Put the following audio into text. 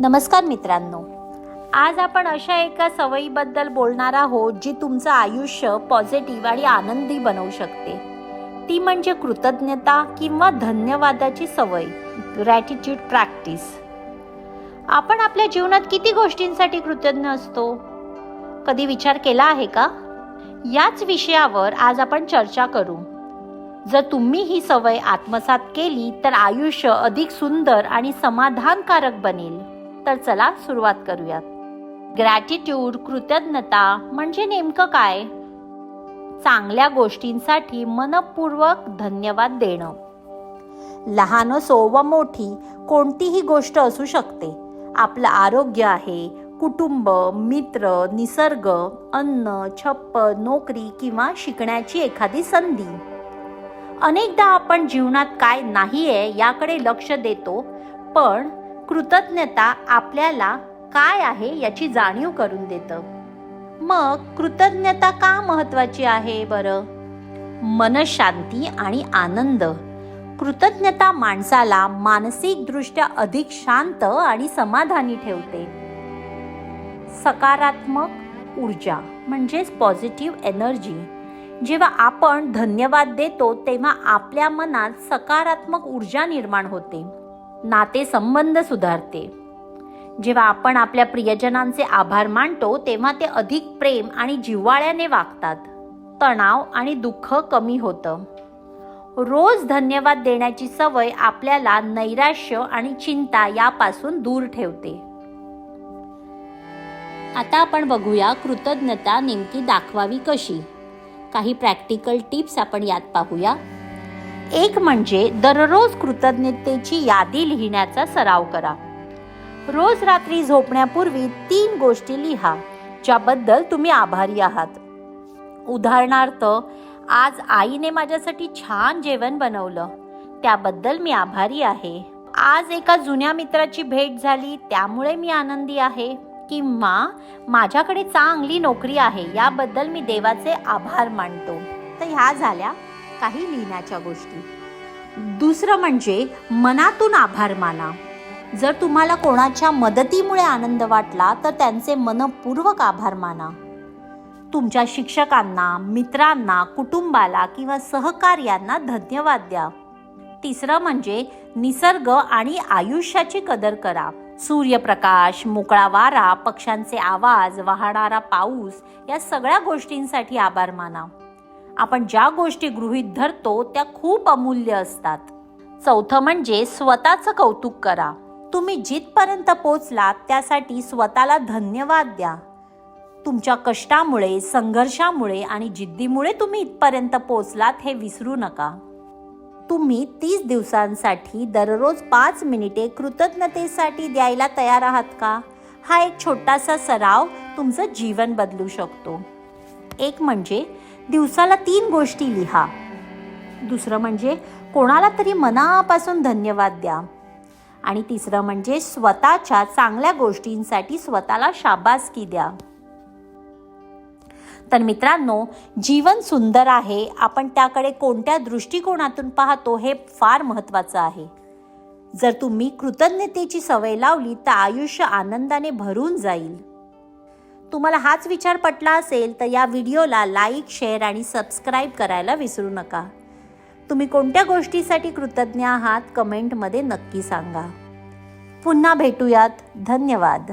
नमस्कार मित्रांनो. आज आपण अशा एका सवयीबद्दल बोलणार आहोत जी तुमचं आयुष्य पॉझिटिव्ह आणि आनंदी बनवू शकते. ती म्हणजे कृतज्ञता किंवा धन्यवादाची सवय ग्रॅटिट्यूड प्रॅक्टिस आपण आपल्या जीवनात किती गोष्टींसाठी कृतज्ञ असतो? कधी विचार केला आहे का? याच विषयावर आज आपण चर्चा करू. जर तुम्ही ही सवय आत्मसात केली तर आयुष्य अधिक सुंदर आणि समाधानकारक बनेल. तर चला सुरुवात करूयात. ग्रॅटिट्यूड कृतज्ञता म्हणजे नेमकं काय? चांगल्या गोष्टींसाठी मनपूर्वक धन्यवाद देणं. लहान असो व मोठी कोणतीही गोष्ट असू शकते. आपलं आरोग्य आहे कुटुंब मित्र निसर्ग अन्न छप्प नोकरी किंवा शिकण्याची एखादी संधी. अनेकदा आपण जीवनात काय नाही आहे याकडे लक्ष देतो पण कृतज्ञता आपल्याला काय आहे याची जाणीव करून देतं. मग कृतज्ञता का महत्वाची आहे बरं? मनशांती आणि आनंद. कृतज्ञता माणसाला मानसिकदृष्ट्या अधिक शांत आणि समाधानी ठेवते. सकारात्मक ऊर्जा म्हणजेच पॉझिटिव्ह एनर्जी जेव्हा आपण धन्यवाद देतो तेव्हा आपल्या मनात सकारात्मक ऊर्जा निर्माण होते. नाते संबंध सुधारते. जेव्हा आपण आपल्या प्रियजनांचे आभार मानतो तेव्हा ते अधिक प्रेम आणि जिव्हाळ्याने वागतात. तणाव आणि दुःख कमी होतं. रोज धन्यवाद देण्याची सवय आपल्याला नैराश्य आणि चिंता यापासून दूर ठेवते. आता आपण बघूया कृतज्ञता नेमकी दाखवावी कशी. काही प्रॅक्टिकल टिप्स आपण यात पाहूया. एक म्हणजे दररोज कृतज्ञतेची यादी लिहिण्याचा सराव करा. रोज रात्री झोपण्यापूर्वी तीन गोष्टी लिहा ज्याबद्दल तुम्ही आभारी आहात. उदाहरणार्थ आज आईने माझ्यासाठी छान जेवण बनवलं त्याबद्दल मी आभारी आहे. आज एका जुन्या मित्राची भेट झाली त्यामुळे मी आनंदी आहे. किंवा माझ्याकडे चांगली नोकरी आहे याबद्दल मी देवाचे आभार मानतो. तर ह्या झाल्या काही लिहिण्याच्या गोष्टी. दुसरं म्हणजे मनातून आभार माना. जर तुम्हाला कोणाच्या मदतीमुळे आनंद वाटला तर त्यांचे मनपूर्वक आभार माना. तुमच्या शिक्षकांना मित्रांना कुटुंबाला किंवा सहकार्यांना धन्यवाद द्या. तिसरं म्हणजे निसर्ग आणि आयुष्याची कदर करा. सूर्यप्रकाश मोकळा वारा पक्ष्यांचे आवाज वाहणारा पाऊस या सगळ्या गोष्टींसाठी आभार माना. आपण ज्या गोष्टी गृहीत धरतो त्या खूप अमूल्य असतात. चौथं म्हणजे स्वतःचं कौतुक करा. तुम्ही जिथपर्यंत पोचलात त्यासाठी स्वतःला धन्यवाद द्या. तुमच्या कष्टामुळे संघर्षामुळे आणि जिद्दीमुळे तुम्ही इथपर्यंत पोचलात हे विसरू नका. तुम्ही तीस दिवसांसाठी दररोज पाच मिनिटे कृतज्ञतेसाठी द्यायला तयार आहात का? हा एक छोटासा सराव तुमचं जीवन बदलू शकतो. एक म्हणजे दिवसाला तीन गोष्टी लिहा. दुसरं म्हणजे कोणाला तरी मनापासून धन्यवाद द्या. आणि तिसरं म्हणजे स्वतःच्या चांगल्या गोष्टींसाठी स्वतःला शाबासकी द्या. तर मित्रांनो जीवन सुंदर आहे. आपण त्याकडे कोणत्या दृष्टिकोनातून पाहतो हे फार महत्त्वाचं आहे. जर तुम्ही कृतज्ञतेची सवय लावली तर आयुष्य आनंदाने भरून जाईल. तुम्हाला हाच विचार पटला असेल तर या व्हिडिओला लाईक शेअर आणि सबस्क्राईब करायला विसरू नका. तुम्ही कोणत्या गोष्टीसाठी कृतज्ञ आहात कमेंटमध्ये नक्की सांगा. पुन्हा भेटूयात. धन्यवाद.